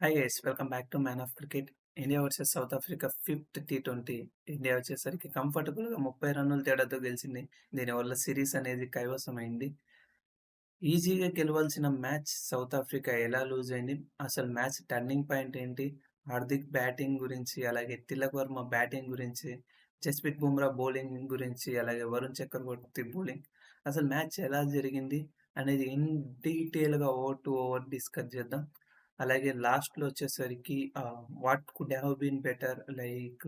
Hi guys welcome back to man of cricket India versus South Africa fifth T twenty India వచ్చేసరికి కంఫర్టబుల్గా ముప్పై రన్నుల తేడాతో గెలిచింది. దీనివల్ల సిరీస్ అనేది కైవసమైంది. ఈజీగా గెలవాల్సిన మ్యాచ్ సౌత్ ఆఫ్రికా ఎలా లూజ్ అయింది? అసలు మ్యాచ్ టర్నింగ్ పాయింట్ ఏంటి? హార్దిక్ బ్యాటింగ్ గురించి అలాగే తిలక్ వర్మ బ్యాటింగ్ గురించి జస్ప్రీత్ బుమ్రా బౌలింగ్ గురించి అలాగే వరుణ్ చక్రవర్తి బౌలింగ్ అసలు మ్యాచ్ ఎలా జరిగింది అనేది ఇన్ డీటెయిల్గా ఓవర్ టు ఓవర్ డిస్కస్ చేద్దాం. అలాగే లాస్ట్‌లో వచ్చేసరికి what could have been better like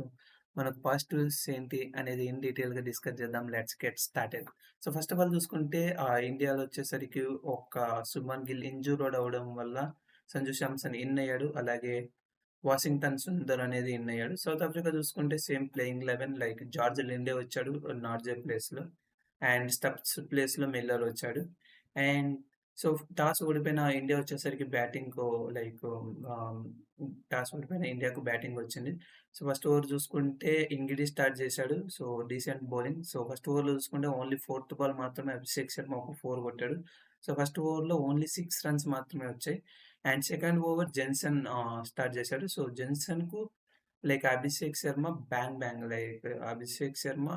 మనకు పాజిటివ్స్ ఏంటి అనేది ఇన్ డీటెయిల్‌గా డిస్కస్ చేద్దాం. Let's get started. So first of all చూసుకుంటే ఇండియాలో వచ్చేసరికి ఒక సుమన్ గిల్ ఇంజ్యూర్డ్ అవ్వడం వల్ల సంజు శాంసన్ ఇన్ అయ్యాడు. అలాగే వాషింగ్టన్ సుందర్ అనేది ఇన్ అయ్యాడు. సౌత్ ఆఫ్రికా చూసుకుంటే same playing 11 like George Linde వచ్చాడు నార్జే ప్లేస్‌లో. అండ్ స్టబ్స్ ప్లేస్‌లో మిల్లర్ వచ్చాడు. అండ్ సో టాస్ ఓడిపోయిన ఇండియా వచ్చేసరికి బ్యాటింగ్ లైక్ టాస్ ఓడిపోయిన ఇండియాకు బ్యాటింగ్ వచ్చింది. సో ఫస్ట్ ఓవర్ చూసుకుంటే ఇంగిడి స్టార్ట్ చేశాడు. So decent bowling. So first ఓవర్‌లో చూసుకుంటే ఓన్లీ ఫోర్త్ బాల్ మాత్రమే అభిషేక్ శర్మ ఒక ఫోర్ కొట్టాడు. సో ఫస్ట్ ఓవర్‌లో ఓన్లీ సిక్స్ రన్స్ మాత్రమే వచ్చాయి. And second over Jansen start చేశాడు. So జెన్సన్‌కు like Abhishek Sharma bang bang like Abhishek Sharma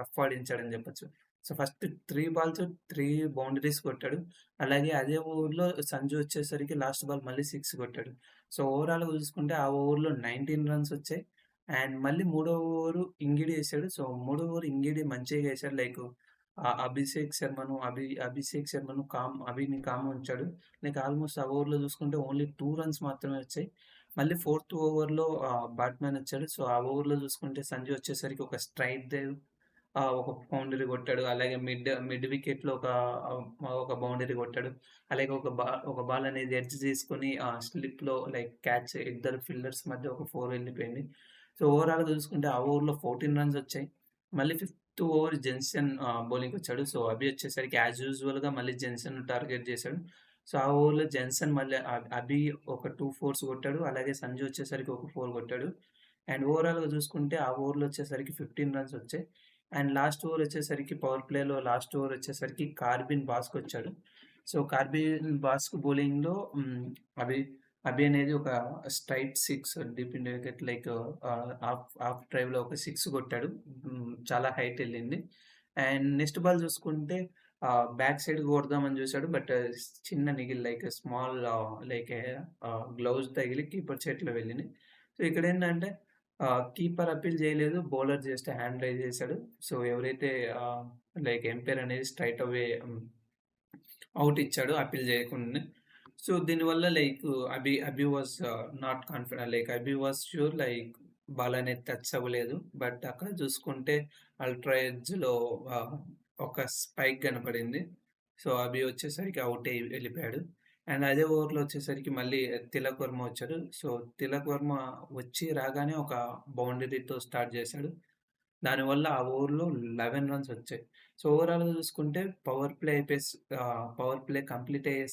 rough ఆడించాడని చెప్పొచ్చు. So first three balls three boundaries కొట్టాడు. అలాగే అదే ఓవర్‌లో సంజు వచ్చేసరికి లాస్ట్ బాల్ మళ్ళీ సిక్స్ కొట్టాడు. సో ఓవరాల్‌గా చూసుకుంటే ఆ ఓవర్‌లో 19 రన్స్ వచ్చాయి. అండ్ మళ్ళీ మూడో ఓవరు ఇంగిడి వేసాడు సో మూడో ఓవర్ ఇంగిడి మంచిగా వేసాడు లైక్ అభిషేక్ శర్మను అభి అభిషేక్ శర్మను కామ్ అభిని కామ్ ఉంచాడు. లైక్ ఆల్మోస్ట్ ఆ ఓవర్‌లో చూసుకుంటే ఓన్లీ టూ రన్స్ మాత్రమే వచ్చాయి. మళ్ళీ ఫోర్త్ ఓవర్‌లో బ్యాట్మెన్ వచ్చాడు. సో ఆ ఓవర్‌లో చూసుకుంటే సంజు వచ్చేసరికి ఒక స్ట్రైట్ డ్రైవ్ ఒక బౌండరీ కొట్టాడు. అలాగే మిడ్ మిడ్ వికెట్‌లో ఒక ఒక బౌండరీ కొట్టాడు. అలాగే ఒక బా ఒక బాల్ అనేది ఎడ్జ్ తీసుకొని ఆహ్, స్లిప్‌లో లైక్ క్యాచ్ ఇద్దరు ఫీల్డర్స్ మధ్య ఒక ఫోర్ వెళ్ళిపోయింది. సో ఓవరాల్‌గా చూసుకుంటే ఆ ఓవర్‌లో 14 రన్స్ వచ్చాయి. మళ్ళీ ఫిఫ్త్ ఓవర్ జెన్సన్ బౌలింగ్ వచ్చాడు. సో అభి వచ్చేసరికి యాజ్ యూజువల్‌గా మళ్ళీ జెన్సన్ టార్గెట్ చేశాడు. సో ఆ ఓవర్‌లో జెన్సన్ మళ్ళీ అభి ఒక టూ ఫోర్స్ కొట్టాడు. అలాగే సంజు వచ్చేసరికి ఒక ఫోర్ కొట్టాడు. అండ్ ఓవరాల్‌గా చూసుకుంటే ఆ ఓవర్‌లో వచ్చేసరికి 15 రన్స్ వచ్చాయి. అండ్ లాస్ట్ ఓవర్ వచ్చేసరికి పవర్ ప్లేలో లాస్ట్ ఓవర్ వచ్చేసరికి కార్బిన్ బాస్క్ వచ్చాడు. సో కార్బిన్ బాస్క్ బౌలింగ్‌లో అభి అభి అనేది ఒక straight six deep in wicket like half half డ్రైవ్‌లో ఒక సిక్స్ కొట్టాడు. చాలా హైట్ వెళ్ళింది అండ్ నెక్స్ట్ బాల్ చూసుకుంటే బ్యాక్ సైడ్ కొడదామని చూశాడు బట్ చిన్న niggle like small like glove తగిలి కీపర్ చేతిలో వెళ్ళింది. సో ఇక్కడ ఏంటంటే కీపర్ అప్పీల్ చేయలేదు. బౌలర్ జస్ట్ హ్యాండ్ రైజ్ చేశాడు. సో ఎవరైతే లైక్ ఎంపైర్ అనేది స్ట్రైట్ అవే అవుట్ ఇచ్చాడు అప్పీల్ చేయకుండా సో దీనివల్ల like Abhi Abhi was not confident like Abhi was sure like ball అనేది టచ్ అవ్వలేదు. బట్ అక్కడ చూసుకుంటే అల్ట్రా ఎడ్జ్‌లో ఒక స్పైక్ కనపడింది. సో అబి వచ్చేసరికి అవుట్ అయ్యి వెళ్ళిపోయాడు. అండ్ అదే ఓవర్‌లో వచ్చేసరికి మళ్ళీ తిలక్ వర్మ వచ్చాడు. సో తిలక్ వర్మ వచ్చి రాగానే ఒక బౌండరీతో స్టార్ట్ చేశాడు. దానివల్ల ఆ ఓవర్‌లో 11 రన్స్ వచ్చాయి. సో ఓవరాల్‌గా చూసుకుంటే పవర్ ప్లే అయిపోయే పవర్ ప్లే కంప్లీట్ అయ్యే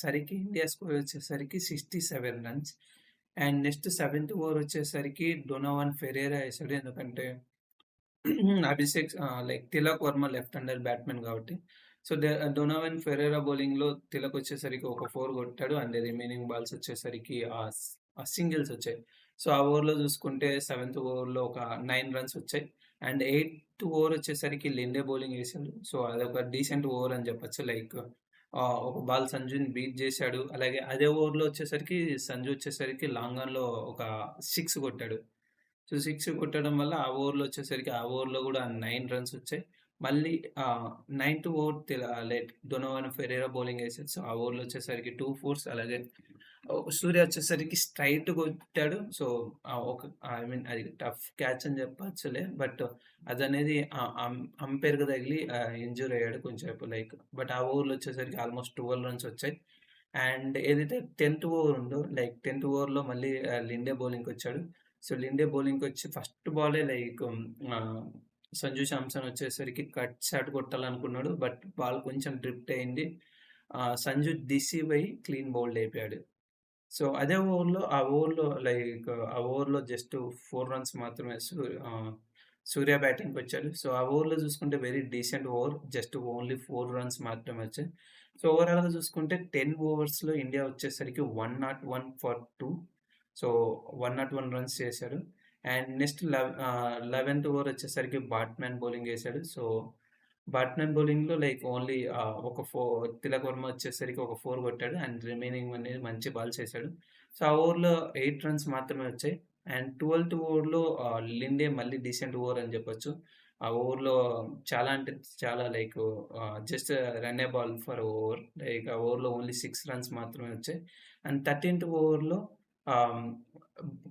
సరికి ఇండియా స్కోర్ వచ్చేసరికి 67 runs. And next seventh over వచ్చేసరికి డొనోవన్ ఫెరేరా వేసాడు ఎందుకంటే Abhishek like Tilak Varma left hander batsmen కాబట్టి. సో డ డొనోవన్ ఫెరేరా బౌలింగ్‌లో తిలక్ వచ్చేసరికి ఒక ఫోర్ కొట్టాడు. అండ్ రిమైనింగ్ బాల్స్ వచ్చేసరికి ఆ సింగిల్స్ వచ్చాయి. సో ఆ ఓవర్‌లో చూసుకుంటే సెవెంత్ ఓవర్‌లో ఒక నైన్ రన్స్ వచ్చాయి. అండ్ ఎయిత్ ఓవర్ వచ్చేసరికి లిండే బౌలింగ్ ఏసాడు. సో అదొక డీసెంట్ ఓవర్ అని చెప్పొచ్చు. లైక్ ఒక బాల్ సంజుని బీట్ చేశాడు. అలాగే అదే ఓవర్‌లో వచ్చేసరికి సంజు వచ్చేసరికి లాంగ్ ఆన్‌లో ఒక సిక్స్ కొట్టాడు. సో సిక్స్ కొట్టడం వల్ల ఆ ఓవర్‌లో వచ్చేసరికి ఆ ఓవర్‌లో కూడా నైన్ రన్స్ వచ్చాయి. మళ్ళీ నైన్త్ ఓవర్ తిల డొనోవన్ ఫెరేరా బౌలింగ్ వేసాడు సో ఆ ఓవర్‌లో వచ్చేసరికి టూ ఫోర్స్ అలాగే సూర్య వచ్చేసరికి స్ట్రైట్ కొట్టాడు. సో ఒక ఐ మీన్ అది టఫ్ క్యాచ్ అని చెప్పచ్చులే బట్ అదనేది అనేది అం తగిలి ఇంజూర్ అయ్యాడు కొంచెంసేపు లైక్. బట్ ఆ ఓవర్‌లో వచ్చేసరికి ఆల్మోస్ట్ 12 రన్స్ వచ్చాయి. అండ్ ఏదైతే 10థ్ ఓవర్ ఉందో లైక్ 10థ్ ఓవర్‌లో మళ్ళీ లిండే బౌలింగ్కి వచ్చాడు సో లిండే బౌలింగ్‌కొచ్చి ఫస్ట్ బాలే లైక్ సంజు శాంసన్ వచ్చేసరికి కట్ షాట్ కొట్టాలనుకున్నాడు. బట్ బాల్ కొంచెం డ్రిఫ్ట్ అయింది. సంజు డిసీవ్ క్లీన్ బౌల్డ్ అయిపోయాడు. సో అదే ఓవర్‌లో ఆ ఓవర్‌లో లైక్ ఆ ఓవర్‌లో జస్ట్ ఫోర్ రన్స్ మాత్రమే సూర్య బ్యాటింగ్కి వచ్చాడు సో ఆ ఓవర్‌లో చూసుకుంటే very decent over. Just only four runs మాత్రమే వచ్చాయి. సో, ఓవరాల్‌గా చూసుకుంటే 10 ఓవర్స్‌లో ఇండియా వచ్చేసరికి 101 ఫర్ టూ సో, 101 రన్స్ చేశాడు. అండ్ నెక్స్ట్ లెవ్ ఆహ్, 11థ్ ఓవర్ వచ్చేసరికి బ్యాట్మెన్ బౌలింగ్ వేశాడు సో, బ్యాట్మెన్ బౌలింగ్‌లో లైక్ ఓన్లీ ఒక ఫోర్ తిలక్ వర్మ వచ్చేసరికి ఒక ఫోర్ కొట్టాడు. అండ్ రిమైనింగ్ అనేది మంచి బాల్స్ ఏసాడు. సో, ఆ ఓవర్‌లో ఎయిట్ రన్స్ మాత్రమే వచ్చాయి. అండ్ 12థ్ ఓవర్‌లో లిండే మళ్ళీ డీసెంట్ ఓవర్ అని చెప్పొచ్చు. ఆ ఓవర్‌లో చాలా అంటే చాలా like just run ball for over. Like ఆ ఓవర్‌లో ఓన్లీ సిక్స్ రన్స్ మాత్రమే వచ్చాయి. అండ్ 13థ్ ఓవర్‌లో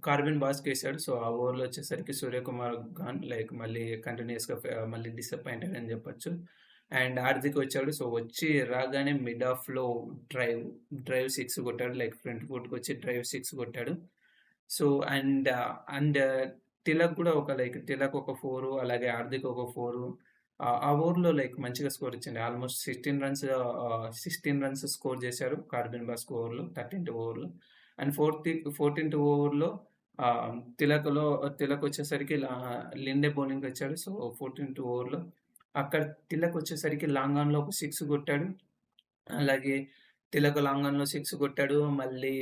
కార్బిన్ బాస్క్ వేసాడు సో, ఆ ఓవర్‌లో వచ్చేసరికి సూర్యకుమార్ గాన్ లైక్ మళ్ళీ కంటిన్యూస్గా మళ్ళీ డిసప్పాయింటెడ్ అని చెప్పొచ్చు. అండ్ హార్దిక్ వచ్చాడు. సో, వచ్చి రాగానే మిడ్ ఆఫ్‌లో డ్రైవ్, డ్రైవ్ సిక్స్ కొట్టాడు. లైక్ ఫ్రంట్ ఫుట్‌కొచ్చి డ్రైవ్ సిక్స్ కొట్టాడు. సో, అండ్ అండ్ తిలక్ కూడా ఒక లైక్ తిలక్ ఒక ఫోరు అలాగే హార్దిక్ ఒక ఫోరు ఆ ఓవర్‌లో లైక్ మంచిగా స్కోర్ ఇచ్చింది. Almost 16 runs sixteen runs score చేశారు కార్బిన్ బాస్క్ ఓవర్‌లో 13థ్ ఓవర్‌లో. అండ్ ఫోర్త్ 14థ్ ఓవర్‌లో ఆహ్, తిలక్‌లో తిలక్ వచ్చేసరికి లా లిండే బౌలింగ్ వచ్చాడు. సో, 14థ్ ఓవర్‌లో అక్కడ తిలక్ వచ్చేసరికి లాంగ్ ఆన్‌లో ఒక సిక్స్ కొట్టాడు. అలాగే తిలక్ లాంగ్ ఆన్‌లో 6 కొట్టాడు. మళ్ళీ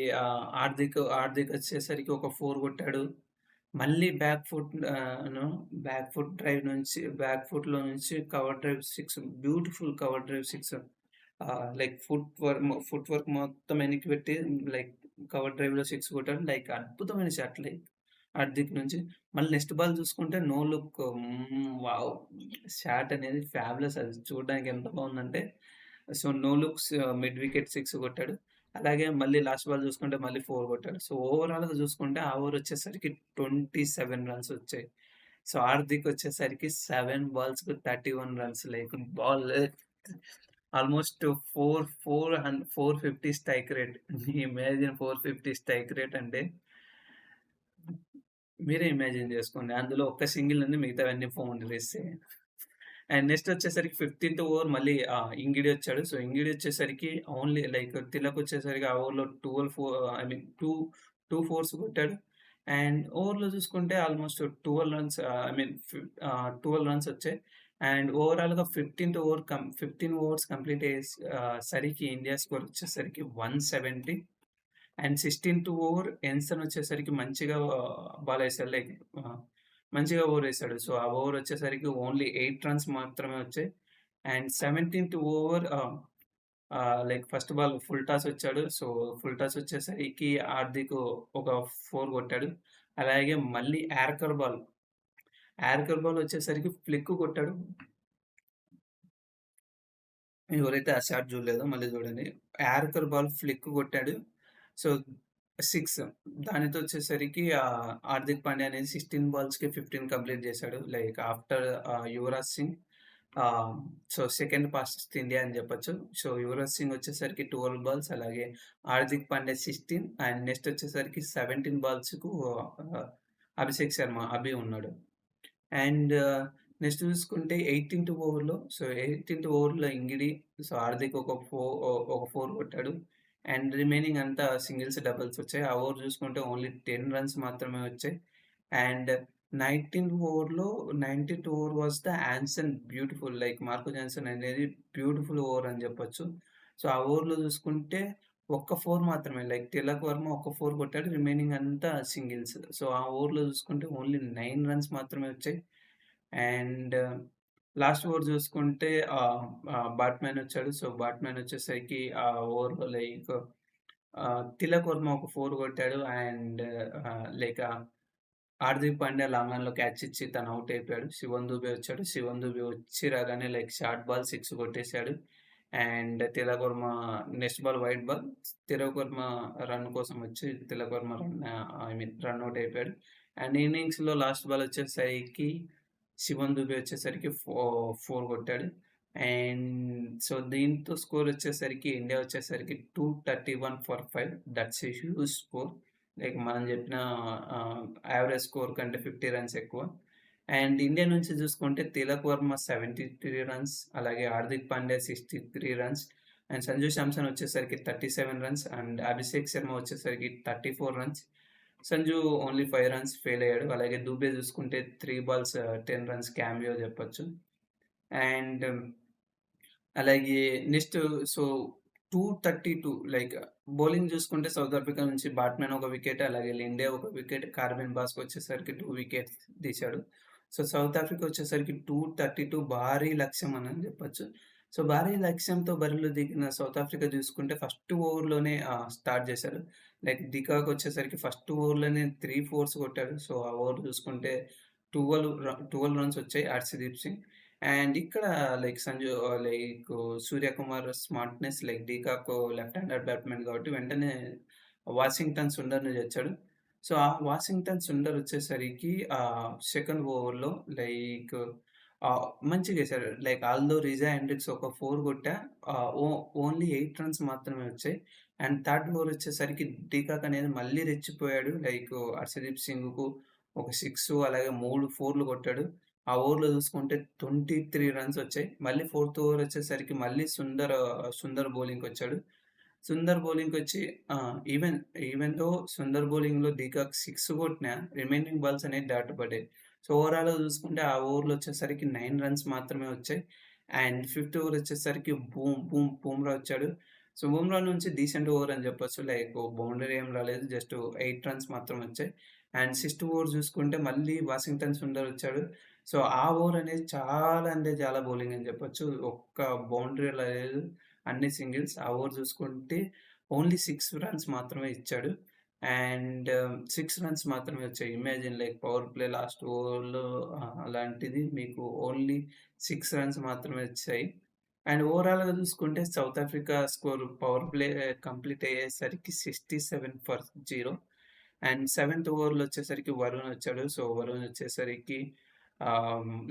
ఆర్థిక్ ఆర్థిక్ వచ్చేసరికి ఒక ఫోర్ కొట్టాడు. మళ్ళీ back foot back foot drive నుంచి బ్యాక్ ఫుట్‌లో నుంచి cover drive six beautiful cover drive six like foot work foot work మొత్తం వెనక్కి పెట్టి లైక్ కవర్ డ్రైవ్‌లో సిక్స్ కొట్టాడు. లైక్ అద్భుతమైన షాట్ లైక్ అర్ధిక్ నుంచి. మళ్ళీ నెక్స్ట్ బాల్ చూసుకుంటే నో లుక్ వావ్! షాట్ అనేది ఫ్యాబులస్ అది చూడడానికి ఎంత బాగుందంటే so, no looks mid wicket six కొట్టాడు. అలాగే మళ్ళీ లాస్ట్ బాల్ చూసుకుంటే మళ్ళీ ఫోర్ కొట్టాడు. సో, ఓవరాల్‌గా చూసుకుంటే ఆ ఓవర్ వచ్చేసరికి 27 రన్స్ వచ్చాయి. సో, హార్దిక్ వచ్చేసరికి 7 బాల్స్‌కి 31 runs like ball almost four four and four fifty strike rate. Imagine 450 strike rate అంటే మీరే ఇమాజిన్ చేసుకోండి. అందులో ఒక్క సింగిల్ ఉంది మిగతావన్నీ వేస్తే అండ్ నెక్స్ట్ వచ్చేసరికి 15థ్ ఓవర్ మళ్ళీ ఇంగిడి వచ్చాడు. సో, ఇంగిడి వచ్చేసరికి ఓన్లీ లైక్ తిలక్ వచ్చేసరికి ఆ ఓవర్‌లో twelve four I mean 2, 2 fours కొట్టాడు. అండ్ ఓవర్‌లో చూసుకుంటే almost 12 runs I mean twelve runs వచ్చాయి. అండ్ ఓవరాల్‌గా 15థ్ ఓవర్ కం 15 ఓవర్స్ కంప్లీట్ అయ్యేస్ సరికి ఇండియా స్కోర్ వచ్చేసరికి 170 అండ్ 16థ్ ఓవర్ ఎన్సన్ వచ్చేసరికి మంచిగా బాల్ వేసాడు లైక్ మంచిగా ఓవర్ వేసాడు సో, ఆ ఓవర్ వచ్చేసరికి ఓన్లీ ఎయిట్ రన్స్ మాత్రమే వచ్చాయి. And 17థ్ over like first ball full toss వచ్చాడు. సో, ఫుల్ టాస్ వచ్చేసరికి హార్దిక్ ఒక ఫోర్ కొట్టాడు. అలాగే మళ్ళీ యార్కర్ బాల్ యార్కర్ బాల్ వచ్చేసరికి ఫ్లిక్ కొట్టాడు. ఎవరైతే ఆ షాట్ చూడలేదో మళ్ళీ చూడండి. యార్కర్ బాల్ ఫ్లిక్ కొట్టాడు. సో, సిక్స్ దానితో వచ్చేసరికి హార్దిక్ పాండ్యా అనేది 16 బాల్స్‌కి 15 కంప్లీట్ చేశాడు. Like after Yuvraj Singh so, second fastest India అని చెప్పొచ్చు. సో, యువరాజ్ సింగ్ వచ్చేసరికి 12 బాల్స్ అలాగే Hardik Pandey sixteen and next వచ్చేసరికి 17 బాల్స్‌కు అభిషేక్ శర్మ అభి ఉన్నాడు. అండ్ నెక్స్ట్ చూసుకుంటే 18థ్ ఓవర్‌లో సో, 18థ్ ఓవర్‌లో ఇంగిడి సో, హార్దిక్ ఒక ఫోర్ ఒక ఫోర్ కొట్టాడు. అండ్ రిమైనింగ్ అంతా సింగిల్స్, డబుల్స్ వచ్చాయి. ఆ ఓవర్ చూసుకుంటే ఓన్లీ 10 రన్స్ మాత్రమే వచ్చాయి. అండ్ 19థ్ ఓవర్‌లో 19థ్ over was the Anson beautiful like Marco Jansen అనేది బ్యూటిఫుల్ ఓవర్ అని చెప్పొచ్చు. సో, ఆ ఓవర్‌లో చూసుకుంటే ఒక్క ఫోర్ మాత్రమే లైక్ తిలక్ వర్మ ఒక ఫోర్ కొట్టాడు. రిమైనింగ్ అంతా సింగిల్స్. సో, ఆ ఓవర్‌లో చూసుకుంటే ఓన్లీ నైన్ రన్స్ మాత్రమే వచ్చాయి. అండ్ లాస్ట్ ఓవర్ చూసుకుంటే ఆహ్, వచ్చాడు. సో, బాట్‌మ్యాన్ వచ్చేసరికి ఆ ఓవర్‌లో లైక్ తిలక్ వర్మ ఒక ఫోర్ కొట్టాడు. And like Hardik Pandya long catch ఇచ్చి తను అవుట్ అయిపోయాడు. శివన్ దూబే వచ్చాడు. శివన్ దూబే వచ్చి రాగానే లైక్ షార్ట్ బాల్ సిక్స్ కొట్టేశాడు and Tilak Varma next ball wide ball. Tilak Varma run కోసం వచ్చి Tilak Varma run I mean run out అయిపోయాడు. అండ్ ఇన్నింగ్స్‌లో లాస్ట్ బాల్ వచ్చేసరికి శివన్ దుబే వచ్చేసరికి ఫో ఫోర్ కొట్టాడు. అండ్ సో, దీంతో స్కోర్ వచ్చేసరికి ఇండియా వచ్చేసరికి 231 for five that's a huge score. Like మనం చెప్పిన యావరేజ్ స్కోర్ కంటే 50 రన్స్ ఎక్కువ. అండ్ ఇండియా నుంచి చూసుకుంటే తిలక్ వర్మ 73 రన్స్ అలాగే హార్దిక్ పాండ్యా 63 రన్స్ అండ్ సంజు శాంసన్ వచ్చేసరికి 37 రన్స్ అండ్ అభిషేక్ శర్మ వచ్చేసరికి 34 runs. Sanju only five runs fail అయ్యాడు. అలాగే దూబే చూసుకుంటే త్రీ బాల్స్ 10 రన్స్ క్యామియో చెప్పొచ్చు. అండ్ అలాగే నెక్స్ట్ సో 232 లైక్ బౌలింగ్ చూసుకుంటే సౌత్ ఆఫ్రికా నుంచి బాట్‌మ్యాన్ ఒక వికెట్, అలాగే లిండే ఒక వికెట్, కార్బెన్ బాస్క్ వచ్చేసరికి టూ వికెట్స్ తీశాడు. సో సౌత్ ఆఫ్రికా వచ్చేసరికి 232 భారీ లక్ష్యం అని చెప్పొచ్చు. సో భారీ లక్ష్యంతో బరిలో దిగిన సౌత్ ఆఫ్రికా చూసుకుంటే ఫస్ట్ ఓవర్‌లోనే స్టార్ట్ చేశారు. లైక్ డికాక్ వచ్చేసరికి ఫస్ట్ ఓవర్‌లోనే త్రీ ఫోర్స్ కొట్టాడు. సో ఆ ఓవర్ చూసుకుంటే ట్వెల్వ్ ట్వెల్వ్ రన్స్ వచ్చాయి హర్షదీప్ సింగ్. అండ్ ఇక్కడ like Sanju like Suryakumar smartness like de Kock left hand batsmen కాబట్టి వెంటనే వాషింగ్టన్ సుందర్‌ని తెచ్చాడు. సో ఆ వాషింగ్టన్ సుందర్ వచ్చేసరికి ఆ సెకండ్ ఓవర్‌లో లైక్ మంచిగా వేశారు లైక్ ఆల్‌దో రిజా హెండ్రిక్స్ ఒక ఫోర్ కొట్టా ఓ ఓన్లీ ఎయిట్ రన్స్ మాత్రమే వచ్చాయి. అండ్ థర్డ్ ఓవర్ వచ్చేసరికి డీకాక్ అనేది మళ్ళీ రెచ్చిపోయాడు. లైక్ హర్షదీప్ సింగ్‌కు ఒక సిక్స్ అలాగే మూడు ఫోర్‌లు కొట్టాడు. ఆ ఓవర్‌లో చూసుకుంటే 23 రన్స్ వచ్చాయి. మళ్ళీ ఫోర్త్ ఓవర్ వచ్చేసరికి మళ్ళీ సుందర్ సుందర్ బౌలింగ్‌కొచ్చాడు. సుందర్ బౌలింగ్ వచ్చి ఈవెన్ ఈవెన్ దో సుందర్ బౌలింగ్‌లో డీకాక్ 6 కొట్టినా రిమైనింగ్ బాల్స్ అనేది దాటపడ్డాయి. సో ఓవరాల్ చూసుకుంటే ఆ ఓవర్‌లో వచ్చేసరికి నైన్ రన్స్ మాత్రమే వచ్చాయి. అండ్ ఫిఫ్త్ ఓవర్ వచ్చేసరికి బూమ్ బూమ్ బూమ్రా వచ్చాడు. సో బూమ్రా నుంచి డీసెంట్ ఓవర్ అని చెప్పొచ్చు. లైక్ బౌండరీ ఏం రాలేదు. జస్ట్ ఎయిట్ రన్స్ మాత్రం వచ్చాయి. అండ్ సిక్స్త్ ఓవర్ చూసుకుంటే మళ్ళీ వాషింగ్టన్ సుందర్ వచ్చాడు. సో ఆ ఓవర్ అనేది చాలా అంటే చాలా బౌలింగ్ అని చెప్పొచ్చు. ఒక్క బౌండరీ లేదు. అన్ని సింగిల్స్. ఆ ఓవర్ చూసుకుంటే ఓన్లీ సిక్స్ రన్స్ మాత్రమే ఇచ్చాడు. అండ్ um, సిక్స్ రన్స్ మాత్రమే వచ్చాయి. Imagine like power play last ఓవర్‌లో అలాంటిది మీకు ఓన్లీ సిక్స్ రన్స్ మాత్రమే వచ్చాయి. అండ్ ఓవరాల్‌గా చూసుకుంటే South Africa score power play complete అయ్యేసరికి 67 ఫర్ జీరో అండ్ సెవెంత్ ఓవర్‌లో వచ్చేసరికి వరుణ్ వచ్చాడు. సో వరుణ్ వచ్చేసరికి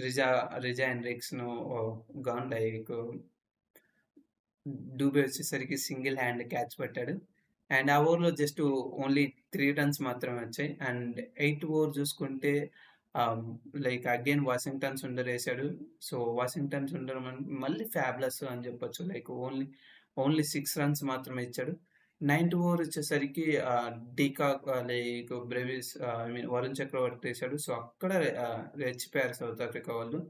రిజా రిజా ఎండ్రిక్స్ను ఆహ్, గాన్ లైక్ డూబే వచ్చేసరికి సింగిల్ హ్యాండ్ క్యాచ్ పట్టాడు. అండ్ ఆ ఓవర్‌లో జస్ట్ ఓన్లీ త్రీ రన్స్ మాత్రమే వచ్చాయి. అండ్ ఎయిట్ ఓవర్ చూసుకుంటే లైక్ అగైన్ వాషింగ్టన్ సుందర్ వేశాడు సో వాషింగ్టన్ సుందర్ మళ్ళీ ఫ్యాబ్లెస్ అని చెప్పొచ్చు. Like only only six runs మాత్రమే ఇచ్చాడు. నైన్త్ ఓవర్ వచ్చేసరికి de Kock like Brevis I mean Varun Chakravarthy వేశాడు సో అక్కడ రెచ్చిపోయారు సౌత్ ఆఫ్రికా వాళ్ళు.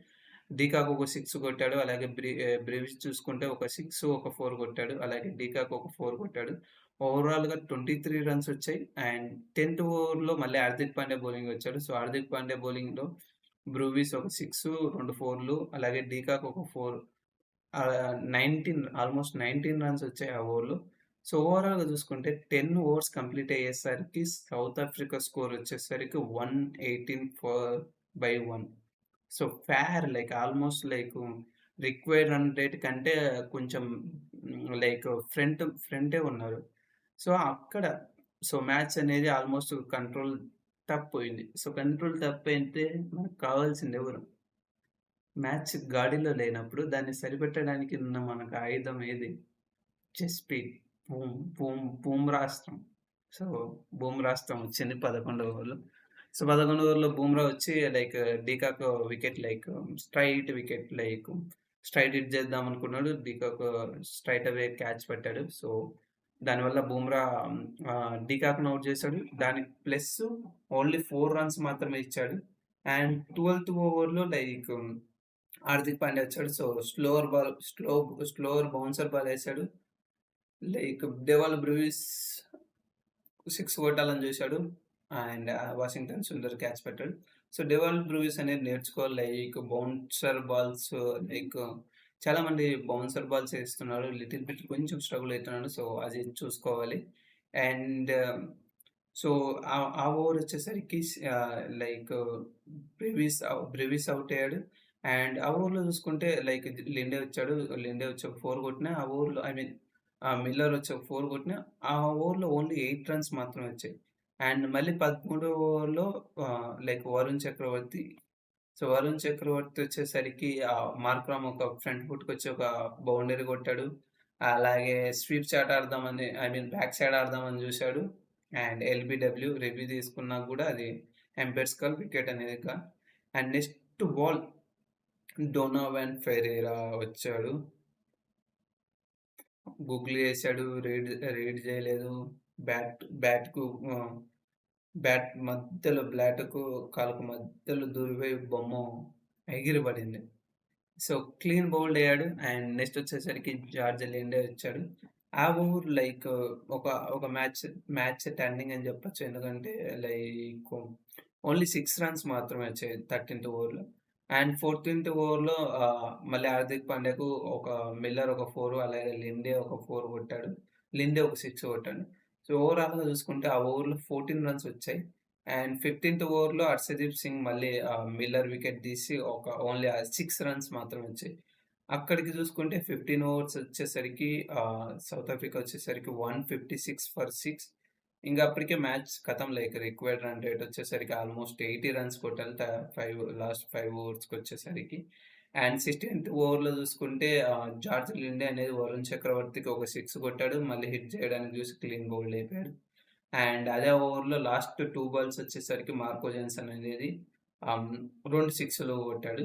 డీకాక్ ఒక సిక్స్ కొట్టాడు. అలాగే బ్రి ఆహ్, చూసుకుంటే ఒక సిక్స్ ఒక ఫోర్ కొట్టాడు. అలాగే డీకాక్ ఒక ఫోర్ కొట్టాడు. ఓవరాల్‌గా 23 రన్స్ వచ్చాయి. అండ్ 10థ్ ఓవర్‌లో మళ్ళీ హార్దిక్ పాండే బౌలింగ్ వచ్చాడు. సో హార్దిక్ పాండే బౌలింగ్‌లో బ్రూవిస్ ఒక 6, 2 ఫోర్‌లు అలాగే డీకాక్ ఒక ఫోర్ నైన్టీన్ ఆల్మోస్ట్ 19 రన్స్ వచ్చాయి ఆ ఓవర్‌లో. సో ఓవరాల్‌గా చూసుకుంటే 10 ఓవర్స్ కంప్లీట్ అయ్యేసరికి సౌత్ ఆఫ్రికా స్కోర్ వచ్చేసరికి one eighteen four by one so far like almost like required run rate కంటే కొంచెం లైక్ ఫ్రంట్ ఫ్రంటే ఉన్నారు. సో అక్కడ సో మ్యాచ్ అనేది ఆల్మోస్ట్ కంట్రోల్ తప్పిపోయింది. సో కంట్రోల్ తప్పైతే మనకు కావాల్సింది ఎవరు? మ్యాచ్ గాడిలో లేనప్పుడు దాన్ని సరిపెట్టడానికి ఉన్న మనకు ఆయుధం ఏది? చెస్ స్పీడ్. భూమ్ భూమ్ రాష్ట్రం సో బూమ్రాస్త్రం వచ్చింది పదకొండవ వాళ్ళు సో 11 ఓవర్‌లో బూమ్రా వచ్చి like de Kock wicket like straight wicket like straight hit చేద్దాం అనుకున్నాడు. De Kock straight away catch పెట్టాడు సో దానివల్ల బూమ్రా డీకాక్ అవుట్ చేశాడు దానికి ప్లస్ ఓన్లీ ఫోర్ రన్స్ మాత్రమే ఇచ్చాడు. అండ్ 12థ్ ఓవర్‌లో లైక్ హార్దిక్ పాండ్యా వచ్చాడు. So slower ball slow slower bouncer ball వేసాడు లైక్ డెవాల్ బ్రూయిస్ సిక్స్ కొట్టాలని చూశాడు అండ్ వాషింగ్టన్ సుందర్ క్యాచ్ పెట్టాడు సో డెవాల్ బ్రూయిస్ అనేది నేర్చుకోవాలి. లైక్ బౌన్సర్ బాల్స్ లైక్ చాలామంది బౌన్సర్ బాల్స్ వేస్తున్నారు లిటిల్ బిట్ కొంచెం స్ట్రగుల్ అవుతున్నాడు సో అది చూసుకోవాలి. అండ్ సో ఆ ఓవర్ వచ్చేసరికి లైక్ బ్రెవిస్ ఔ అవుట్ అయ్యాడు. అండ్ ఆ ఓవర్‌లో చూసుకుంటే లైక్ లిండే వచ్చాడు. లిండే వచ్చి ఒక 4 కొట్టినా ఆ ఓవర్‌లో ఐ మీన్ మిల్లర్ వచ్చి ఒక 4 కొట్టినా ఆ ఓవర్‌లో ఓన్లీ ఎయిట్ రన్స్ మాత్రమే వచ్చాయి. అండ్ మళ్ళీ పదమూడులో లైక్ వరుణ్ చక్రవర్తి సో వరుణ్ చక్రవర్తి వచ్చేసరికి ఆహ్, ఒక ఫ్రంట్ ఫుట్‌కొచ్చి ఒక బౌండరీ కొట్టాడు. అలాగే స్వీప్ చాట్ ఆడదామని ఐ మీన్ బ్యాక్ సైడ్ ఆడదామని చూశాడు అండ్ ఎల్‌బి‌డబ్ల్యూ రివ్యూ తీసుకున్నా కూడా అది ఎంపైర్స్ కాల్ వికెట్ అనేది and next ball Donovan Ferreira వచ్చాడు. గూగుల్ చేశాడు రీడ్ రీడ్ చేయలేదు. బ్యాట్ బ్యాట్‌కు బ్యాట్ మధ్యలో బ్లాట్‌కు కాలుకు మధ్యలో దూరిపోయి బొమ్మ ఎగిరి పడింది. సో, క్లీన్ బౌల్డ్ అయ్యాడు. అండ్ నెక్స్ట్ వచ్చేసరికి జార్జ్ లిండే వచ్చాడు. ఆ ఓవర్ లైక్ ఒక ఒక మ్యాచ్ మ్యాచ్ టర్నింగ్ అని చెప్పొచ్చు. ఎందుకంటే లైక్ ఓన్లీ సిక్స్ రన్స్ మాత్రమే వచ్చాయి 13థ్ ఓవర్‌లో. అండ్ 14థ్ ఓవర్‌లో మళ్ళీ హార్దిక్ పాండ్యాకు ఒక మిల్లర్ ఒక ఫోర్ అలాగే లిండే ఒక ఫోర్ కొట్టాడు. లిండే ఒక సిక్స్ కొట్టాడు. సో, ఓవరాల్‌గా చూసుకుంటే ఆ ఓవర్‌లో 14 రన్స్ వచ్చాయి. అండ్ 15థ్ ఓవర్‌లో హర్షదీప్ సింగ్ మళ్ళీ మిల్లర్ వికెట్ తీసి ఒక ఓన్లీ సిక్స్ రన్స్ మాత్రం వచ్చాయి. అక్కడికి చూసుకుంటే 15 ఓవర్స్ వచ్చేసరికి సౌత్ ఆఫ్రికా వచ్చేసరికి 156 ఫర్ సిక్స్ ఇంకా అప్పటికే మ్యాచ్ కథం లైక్ రిక్వైర్డ్ రన్ రేట్ వచ్చేసరికి ఆల్మోస్ట్ 80 రన్స్ కొట్టాలి. త 5 లాస్ట్ 5 ఓవర్స్‌కొచ్చేసరికి. అండ్ 16థ్ ఓవర్‌లో చూసుకుంటే జార్జ్ లిండే అనేది వరుణ్ చక్రవర్తికి ఒక సిక్స్ కొట్టాడు. మళ్ళీ హిట్ చేయడానికి చూసి క్లీన్ బౌల్డ్ అయిపోయాడు. అండ్ అదే ఓవర్‌లో లాస్ట్ టూ బాల్స్ వచ్చేసరికి మార్కో జెన్సన్ అనేది రెండు సిక్స్‌లు కొట్టాడు.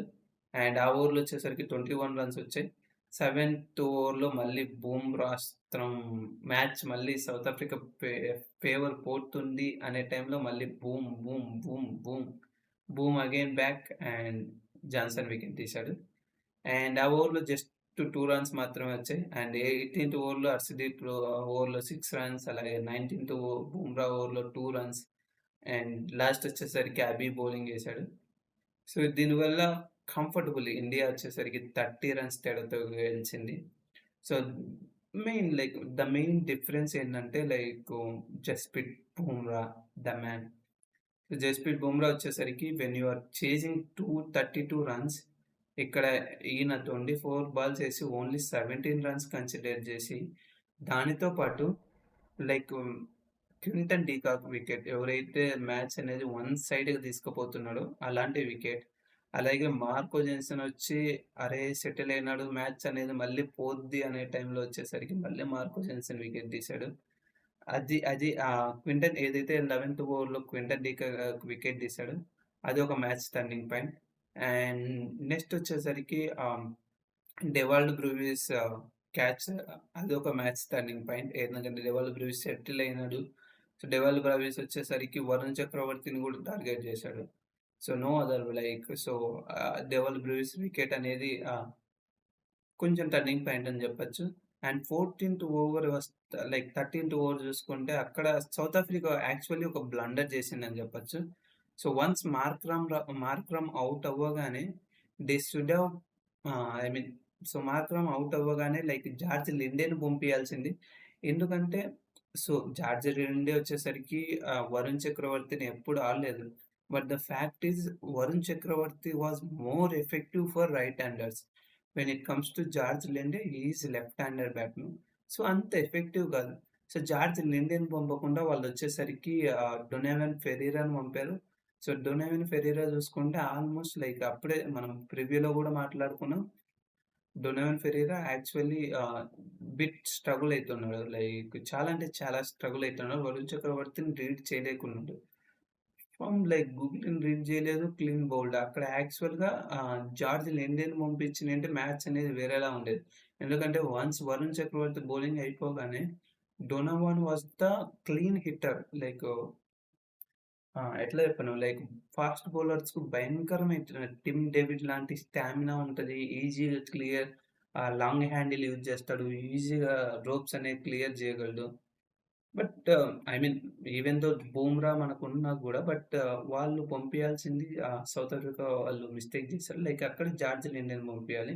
అండ్ ఆ ఓవర్‌లో వచ్చేసరికి 21 రన్స్ వచ్చాయి. సెవెంత్ ఓవర్‌లో మళ్ళీ బూమ్ రాస్త్రం మ్యాచ్ మళ్ళీ సౌత్ ఆఫ్రికా ఫేవర్ పోతుంది అనే టైంలో మళ్ళీ boom, boom, boom, boom, boom again back and Jansen wicket తీశాడు. అండ్ ఆ ఓవర్‌లో జస్ట్ టూ రన్స్ మాత్రమే వచ్చాయి. అండ్ 18థ్ ఓవర్‌లో అర్సిదీప్ ఓవర్‌లో సిక్స్ రన్స్ అలాగే 19థ్ ఓ బూమ్రా ఓవర్‌లో టూ రన్స్ అండ్ లాస్ట్ వచ్చేసరికి అబీ బౌలింగ్ చేశాడు. సో, దీనివల్ల కంఫర్టబుల్ ఇండియా వచ్చేసరికి 30 రన్స్ తేడాతో గెలిచింది. So, main like the main difference ఏంటంటే like Jasprit Bumrah the man. Jasprit Bumrah వచ్చేసరికి when you are chasing 232 runs ఇక్కడ ఈయన 24 బాల్స్ వేసి ఓన్లీ 17 రన్స్ కన్సిడర్ చేసి దానితో పాటు like Quinton de Kock wicket ఎవరైతే మ్యాచ్ అనేది వన్ సైడ్‌గా తీసుకుపోతున్నాడో అలాంటి వికెట్. అలాగే మార్కో జెన్సన్ వచ్చి అరే! సెటిల్ అయినాడు మ్యాచ్ అనేది మళ్ళీ పోద్ది అనే టైంలో వచ్చేసరికి మళ్ళీ మార్కో జెన్సన్ వికెట్ తీశాడు. అది అది క్వింటన్ ఏదైతే 11థ్ ఓవర్‌లో క్వింటన్ డీక వికెట్ తీశాడు అది ఒక match turning point. And next వచ్చేసరికి డెవాల్డ్ బ్రూవీస్ క్యాచ్ అది ఒక మ్యాచ్ టర్నింగ్ పాయింట్. ఎందుకంటే డెవాల్డ్ బ్రూవిస్ సెటిల్ అయినాడు. సో, డెవాల్డ్ బ్రూవీస్ వచ్చేసరికి వరుణ్ చక్రవర్తిని కూడా టార్గెట్ చేశాడు. So, no other like so, ah, Dewald Brevis wicket అనేది కొంచెం టర్నింగ్ పాయింట్ అని చెప్పొచ్చు. అండ్ 14థ్ ఓవర్ వస్ లైక్ 13థ్ ఓవర్ చూసుకుంటే అక్కడ సౌత్ ఆఫ్రికా యాక్చువల్లీ ఒక బ్లండర్ చేసిందని చెప్పొచ్చు. So, once Markram Markram out అవ్వగానే they should have I mean so, Markram out అవ్వగానే లైక్ జార్జ్ లిండేని పంపించాల్సింది ఎందుకంటే సో, జార్జ్ లిండే వచ్చేసరికి వరుణ్ చక్రవర్తిని ఎప్పుడు ఆడలేదు. But the fact is Varun Chakravarthy was more effective for right handers. When it comes to George Linde is left hander batsman. So, అంత effective కాదు. సో, జార్జ్ లిండేని పంపకుండా వాళ్ళు వచ్చేసరికి డొనావన్ ఫెరీరాని పంపారు. సో, డొనావన్ ఫెరీరా చూసుకుంటే ఆల్మోస్ట్ లైక్ అప్పుడే మనం ప్రివ్యూలో కూడా మాట్లాడుకున్నాం. Donovan Ferreira actually bit struggle అవుతున్నాడు లైక్ చాలా అంటే చాలా స్ట్రగుల్ అవుతున్నాడు వరుణ్ చక్రవర్తిని రీడ్ చేయలేకున్నాడు. ఫామ్ లైక్ గూగుల్ రీడ్ చేయలేదు. Clean bowled. అక్కడ యాక్చువల్‌గా జార్జ్ జార్జ్ పంపించిన అంటే మ్యాచ్ అనేది వేరేలా ఉండేది. ఎందుకంటే వన్స్ వరుణ్ చక్రవర్తి బౌలింగ్ అయిపోగానే Donovan was the clean hitter. Like ఎట్లా చెప్పను లైక్ ఫాస్ట్ బౌలర్స్‌కు భయంకరమైన టిమ్ డేవిడ్ లాంటి స్టామినా ఉంటుంది ఈజీగా క్లియర్ లాంగ్ హ్యాండిల్ యూజ్ చేస్తాడు. ఈజీగా రోప్స్ అనేవి క్లియర్ చేయగలడు. But I mean even though Bumrah మనకున్నా కూడా బట్ వాళ్ళు పంపించాల్సింది సౌత్ ఆఫ్రికా వాళ్ళు మిస్టేక్ చేశారు. లైక్ అక్కడ జార్జ్ లిండేని పంపించాలి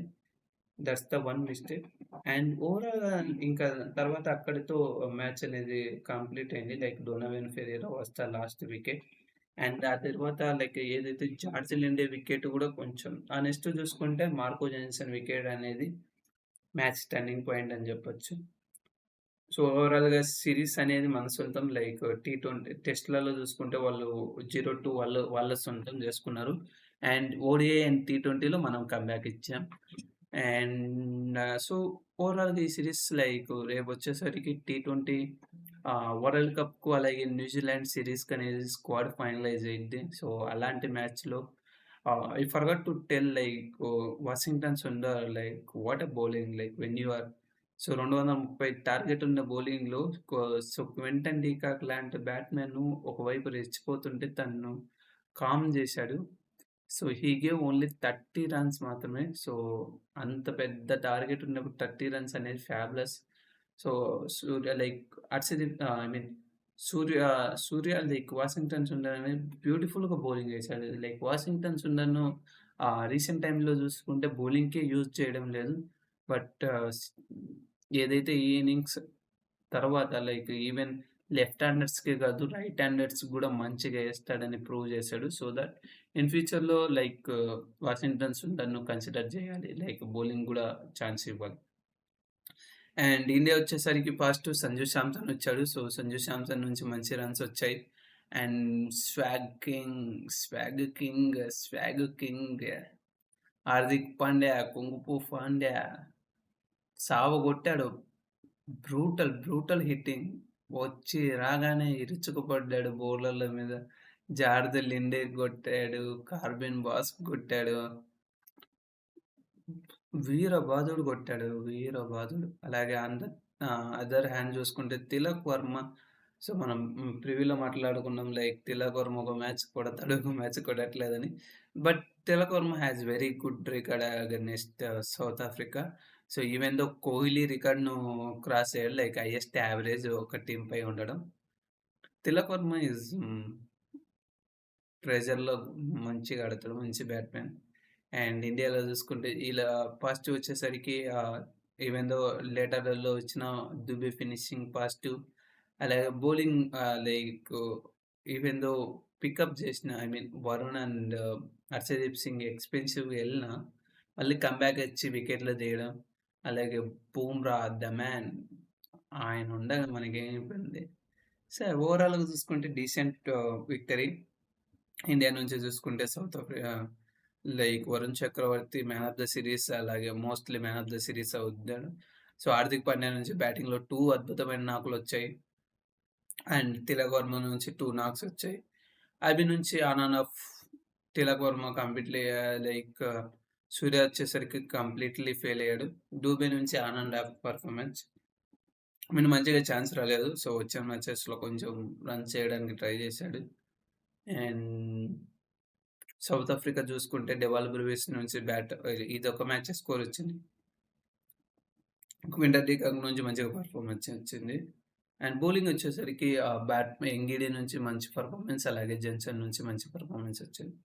that's the one mistake. And overall ఇంకా తర్వాత అక్కడితో మ్యాచ్ అనేది కంప్లీట్ అయింది. లైక్ డోనవెన్ ఫెరీరా వస్తా లాస్ట్ వికెట్. అండ్ ఆ తర్వాత లైక్ ఏదైతే జార్జ్ లిండే వికెట్ కూడా కొంచెం ఆ నెక్స్ట్ చూసుకుంటే మార్కో జెన్సన్ వికెట్ అనేది మ్యాచ్ టర్నింగ్ పాయింట్ అని చెప్పొచ్చు. సో, ఓవరాల్‌గా సిరీస్ అనేది మన సొంతం లైక్ టీ20 టెస్ట్‌లలో చూసుకుంటే వాళ్ళు 0-2 వాళ్ళు వాళ్ళ సొంతం చేసుకున్నారు. అండ్ ఓడిఏ అండ్ టీ20లో మనం కమ్‌బ్యాక్ ఇచ్చాం. అండ్ uh, సో, ఓవరాల్‌గా ఈ సిరీస్ లైక్ రేపు వచ్చేసరికి టీ ట్వంటీ వరల్డ్ కప్‌కు అలాగే న్యూజిలాండ్ సిరీస్‌కి అనేది స్క్వాడ్ ఫైనలైజ్ అయింది సో, అలాంటి మ్యాచ్‌లో I forgot to tell like uh, Washington Sundar like what a bowling like when you are so, 230 target ఉన్న బౌలింగ్‌లో సో, క్వింటన్ డీకాక్ లాంటి బ్యాట్స్‌మెన్ ఒకవైపు రెచ్చిపోతుంటే తనను కామ్ చేశాడు. So, he gave only 30 runs మాత్రమే. సో, అంత పెద్ద టార్గెట్ ఉన్నప్పుడు 30 రన్స్ అనేది fabulous so, Surya like Arshdeep I mean Surya Surya like Washington Sundar అనేది బ్యూటిఫుల్‌గా బౌలింగ్ చేశాడు లైక్ వాషింగ్టన్ సుందర్‌ను రీసెంట్ టైంలో చూసుకుంటే బౌలింగ్‌కే యూజ్ చేయడం లేదు. బట్ ఏదైతే ఈ ఇన్నింగ్స్ తర్వాత లైక్ ఈవెన్ లెఫ్ట్ హ్యాండర్స్‌కే కాదు రైట్ హ్యాండర్స్ కూడా మంచిగా వేస్తాడని ప్రూవ్ చేశాడు. సో దట్ ఇన్ ఫ్యూచర్‌లో లైక్ వాషింగ్టన్ సుందర్‌ను కన్సిడర్ చేయాలి. లైక్ బౌలింగ్ కూడా ఛాన్స్ ఇవ్వాలి. అండ్ ఇండియా వచ్చేసరికి ఫస్ట్ సంజు శాంసన్ వచ్చాడు. సో, సంజు శాంసన్ నుంచి మంచి రన్స్ వచ్చాయి. And swag king, swag king, swag king Hardik Pandya, కుంగుపు Pandya సావగొట్టాడు. Brutal, brutal hitting. వచ్చి రాగానే ఇరుచుకుపడ్డాడు బౌలర్ల మీద. జార్దల్ లిండే కొట్టాడు. కార్బిన్ బాస్ కొట్టాడు. వీరబాదుడు కొట్టాడు. వీరబాదుడు. అలాగే ఆన్ అదర్ హ్యాండ్ చూసుకుంటే తిలక్ వర్మ సో, మనం ప్రివ్యూలో మాట్లాడుకున్నాం లైక్ తిలక్ వర్మ ఒక మ్యాచ్ కొడతాడు. ఒక match కొట్టట్లేదని. But Tilak Varma has very good record against South Africa. So, even though Kohli రికార్డ్‌ను cross చేయడం లైక్ హైయెస్ట్ యావరేజ్ ఒక టీమ్‌పై ఉండడం. తిలక్ వర్మ ఇస్ ప్రెజర్లో మంచిగా ఆడతాడు. మంచి బ్యాట్స్‌మెన్. అండ్ ఇండియాలో చూసుకుంటే ఇలా పాజిటివ్ వచ్చేసరికి ఈవెన్ దో లేటర్‌లో వచ్చిన దుబే ఫినిషింగ్ పాజిటివ్. అలాగే bowling like even though pickup చేసిన I mean Varun and Arshdeep Singh ఎక్స్‌పెన్సివ్‌గా వెళ్ళిన మళ్ళీ కమ్‌బ్యాక్ వచ్చి వికెట్‌లు తీయడం. అలాగే బూమ్రా ద మ్యాన్ ఆయన ఉండగా మనకేం ఇబ్బంది. సరే ఓవరాల్‌గా చూసుకుంటే డీసెంట్ విక్టరీ. ఇండియా నుంచి చూసుకుంటే South Africa like Varun Chakravarthy man of the series అలాగే mostly man of the series అవుతాడు. సో, హార్దిక్ పాండ్యా నుంచి బ్యాటింగ్‌లో టూ అద్భుతమైన నాకులు వచ్చాయి అండ్ తిలక్ వర్మ నుంచి టూ నాక్స్ వచ్చాయి. అవి నుంచి on and off Tilak Varma completely like Surya వచ్చేసరికి కంప్లీట్‌లీ ఫెయిల్ అయ్యాడు. డూబే నుంచి ఆన్ అండ్ ఆఫ్ పర్ఫార్మెన్స్. నేను మంచిగా ఛాన్స్ రాలేదు. సో, వచ్చే మ్యాచెస్‌లో కొంచెం రన్ చేయడానికి ట్రై చేశాడు. అండ్ సౌత్ ఆఫ్రికా చూసుకుంటే డెవాల్ బ్రూయిస్ నుంచి బ్యాట్ ఇది ఒక మ్యాచ్ స్కోర్ వచ్చింది. క్వింటర్ డీకాంగ్ నుంచి మంచిగా పర్ఫార్మెన్స్ వచ్చింది. అండ్ బౌలింగ్ వచ్చేసరికి బ్యాట్ ఎంగిడి నుంచి మంచి పర్ఫార్మెన్స్ అలాగే జెన్సన్ నుంచి మంచి పర్ఫార్మెన్స్ వచ్చింది.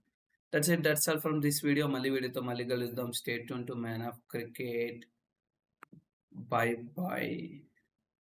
That's it. That's all from this video. Mali to mali. Stay tuned to Man of Cricket. Bye bye.